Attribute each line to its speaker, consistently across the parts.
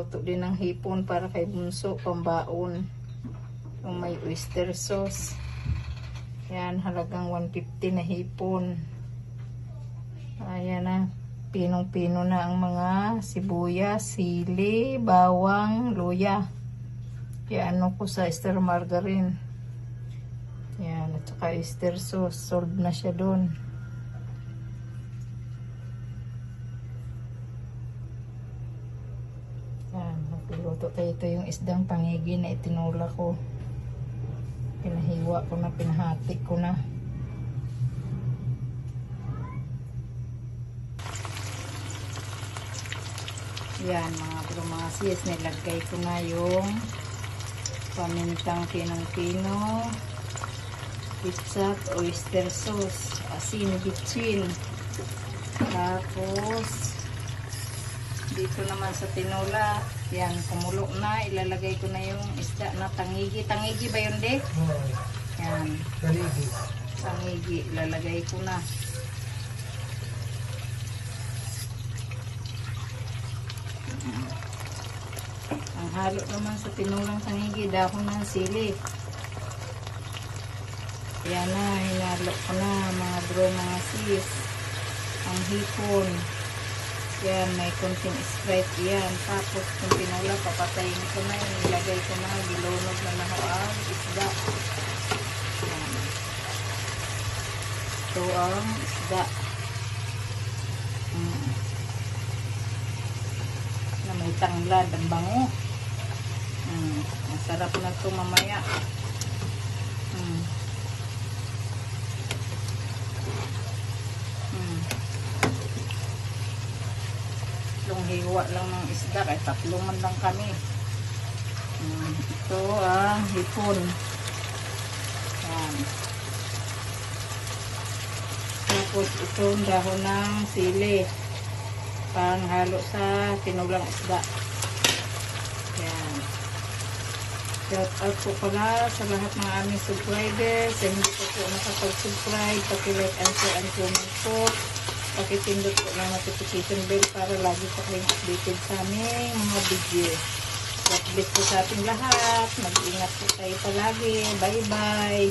Speaker 1: magluto din ng hipon para kay Bunso, pambaon. Yung may oyster sauce. Yan, halagang 150 na hipon. Ayan na. Pinong-pino na ang mga sibuyas, sili, bawang, luya. Yan, ano ko sa ester margarine. Yan, at saka oyster sauce. Sold na siya doon. Yan, magluto tayo. Ito yung isdang pangigi na itinula ko. Pinahiwa ko na, pinahati ko na. Yan, mga bro, mga sis, nilagay ko na yung pamintang pinong-pino, pizza, oyster sauce, asin, bitchin. Tapos, dito naman sa tinola, yan, kumulo na, ilalagay ko na yung isda na tangigi. Tangigi ba yun, de?
Speaker 2: Oo.
Speaker 1: Yan,
Speaker 2: Kaligi.
Speaker 1: tangigi, ilalagay ko na. Ang halo naman sa tinulang tangigi, dahon ng sili. Yan na, hinalo ko na mga bro, mga sis. Ang hipon. Yan, may konting sprite yan. Tapos kung tinula, papatayin ko na yun. Ilagay ko na, bilunod na na ang isda. Yan. Ito ang isda. Mm. Na may tanglad, ang bango. Mm. Ang sarap na ito mamaya. Mm. Tatlong hiwa lang ng isda, kahit tatlo man lang kami. Mm. Ito ang hipon. Yan. Tapos itong dahon ng sili. Panghalo sa tinulang isda. Yan. Shout out po pala sa lahat ng aming subscribers. Sa hindi po po nakapag-subscribe, paki-like and share and comment po. Pakipindot po ng notification bell para lagi po kayong updated sa aming mga video. God bless po sa ating lahat. Mag-ingat po tayo palagi. Bye-bye.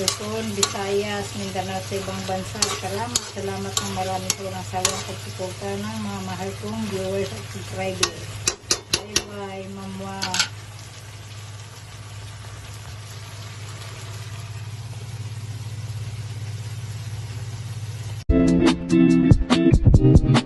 Speaker 1: Luzon, Visayas, Mindanao sa ibang bansa. Salamat, salamat ng marami po ng sawang pagsuporta ng mga mahal kong viewers at subscribers. Thank you.